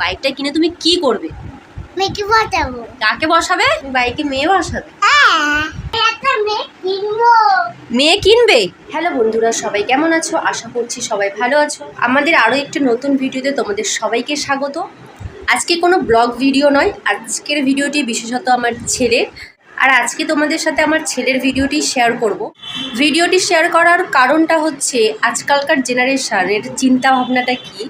বাইকটা কিনে তুমি কি করবে? মেয়েকে বাঁচাবো কাকে বসাবে? বাইকে মেয়ে বসাবে। হ্যাঁ মেয়ে কিনবো। হ্যালো বন্ধুরা সবাই কেমন আছো? আশা করছি সবাই ভালো আছো। আমাদের আরও একটি নতুন ভিডিওতে তোমাদের সবাইকে স্বাগত। আজকে কোনো ব্লগ ভিডিও নয় আজকের ভিডিওটি বিশেষত আমার ছেলের। আর আজকে তোমাদের সাথে আমার ছেলের ভিডিওটি শেয়ার করব। ভিডিওটি শেয়ার করার কারণটা হচ্ছে আজকালকার জেনারেশনের চিন্তা ভাবনাটা কি?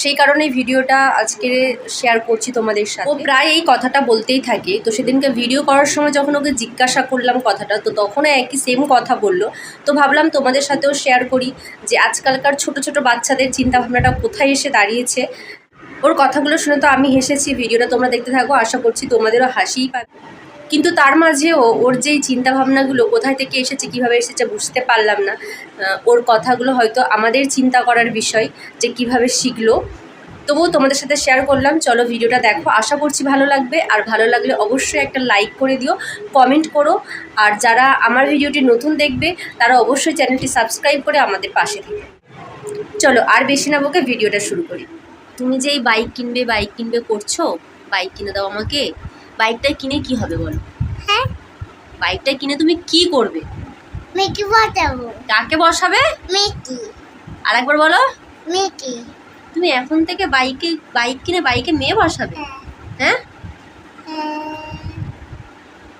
সেই কারণে ভিডিওটা আজকে শেয়ার করছি তোমাদের সাথে। ও প্রায় এই কথাটা বলতেই থাকে। তো সেদিনকে ভিডিও করার সময় যখন ওকে জিজ্ঞাসা করলাম কথাটা, তো তখনও একই সেম কথা বলল। তো ভাবলাম তোমাদের সাথেও শেয়ার করি যে আজকালকার ছোট ছোট বাচ্চাদের চিন্তা ভাবনাটা কোথায় এসে দাঁড়িয়েছে। ওর কথাগুলো শুনে তো আমি হেসেছি, ভিডিওটা তোমরা দেখতে থাকো, আশা করছি তোমাদেরও হাসিই পাবে। কিন্তু তার মাঝেও ওর যেই চিন্তা ভাবনাগুলো কোথায় থেকে এসেছে, কীভাবে এসেছে বুঝতে পারলাম না। ওর কথাগুলো হয়তো আমাদের চিন্তা করার বিষয় যে কীভাবে শিখলো। তবুও তোমাদের সাথে শেয়ার করলাম। চলো ভিডিওটা দেখো। আশা করছি ভালো লাগবে। আর ভালো লাগলে অবশ্যই একটা লাইক করে দিও কমেন্ট করো। আর যারা আমার ভিডিওটি নতুন দেখবে, তারা অবশ্যই চ্যানেলটি সাবস্ক্রাইব করে আমাদের পাশে থেকে। চলো, আর বেশি না বকে ভিডিওটা শুরু করি। তুমি যে এই বাইক কিনবে বাইক কিনবে করছ? বাইক কিনে দাও আমাকে। বাইকটা কিনে কি হবে বলো? হ্যাঁ। বাইকটা কিনে তুমি কি করবে? মেয়েকে বাঁচাবো কাকে বসাবে? মেয়েকে। আর একবার বলো। মেয়েকে। তুমি এখন থেকে বাইকে বাইক কিনে বাইকে মেয়ে বসাবে? হ্যাঁ।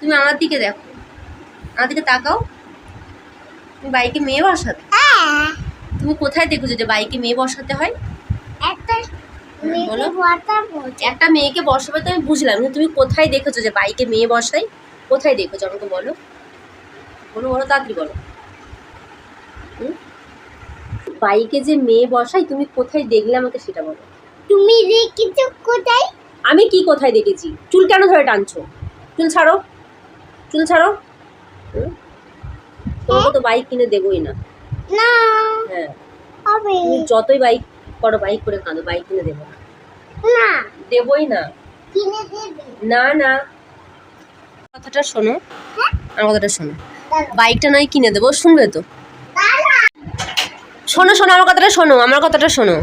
তুমি আমার দিকে দেখো। আমার দিকে তাকাও। তুমি বাইকে মেয়ে বসাবে? হ্যাঁ। তুমি কোথায় দেখেছ যে বাইকে মেয়ে বসাতে হয়? একটা বলো। একটা মেয়েকে বসাবে তো আমি বুঝলাম কিন্তু তুমি কোথায় দেখেছ যে বাইকে মেয়ে বসাই? কোথায় দেখেছ আমাকে বলো। বলো বলো তাড়াতাড়ি বলো? বাইকে যে মেয়ে বসাই তুমি কোথায় দেখলে আমাকে সেটা বলো। তুমি রেখেছো কোথায়? আমি কি কোথায় দেখেছি? চুল কেন ধরে টানছো? চুল ছাড়ো। চুল ছাড়ো? তোমাকে তো বাইক কিনে দেবোই না। না। হ্যাঁ। যতই বাইক করো বাইক করে কাঁদো বাইক কিনে দেবো না। না। দেবোই না। কিনে দেবে। না না। কথাটা শোনো। হ্যাঁ? আমার কথাটা শোনো। বাইকটা নয় কিনে দেবো। শুনবে তো? শোনো শোনো আমার কথাটা শোনো। আমার কথাটা শোনো।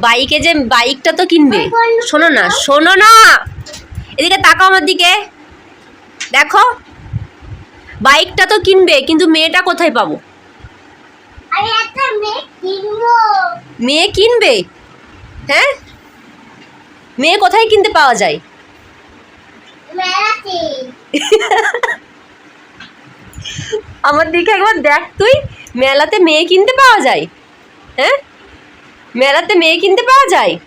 বাইকে যে বাইকটা তো কিনবে। শোনো না শোনো না। এদিকে তাকাও আমার দিকে। দেখো। বাইকটা তো কিনবে কিন্তু মেয়েটা কোথায় পাবো আরে একটা মেয়ে কিনবো মেয়ে কিনবে? হ্যাঁ? মেয়ে কোথায় কিনতে পাওয়া যায়? আমার দিকে একবার দেখ তুই মেলাতে মেয়ে কিনতে পাওয়া যায়? হ্যাঁ? মেলাতে মেয়ে কিনতে পাওয়া যায়?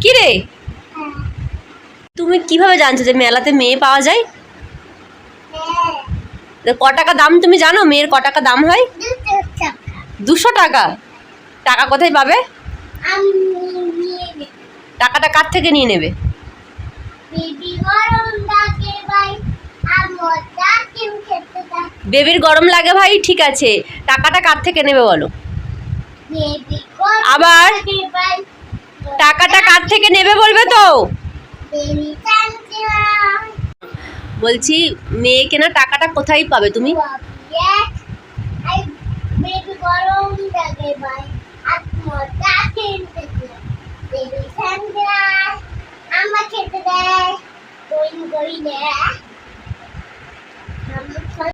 কি রে তুমি কীভাবে জানছো যে মেলাতে মেয়ে পাওয়া যায়? হ্যাঁ। ক টাকা দাম তুমি জানো মেয়ের ক টাকা দাম হয়? দুশো টাকা? টাকা কোথায় পাবে? টাকাটা কার থেকে নিয়ে নেবে? বেবির গরম লাগে ভাই ঠিক আছে। টাকাটা কার থেকে নেবে বলো? আবার? টাকাটা কার থেকে নেবে বলবে তো? বলছি মেয়ে কেনা টাকাটা কোথায় পাবে তুমি? গরম ডাকে ভাই। আমার ডাকে খেতে বেবি টানতে আমার খেতে দেয় কই কই নে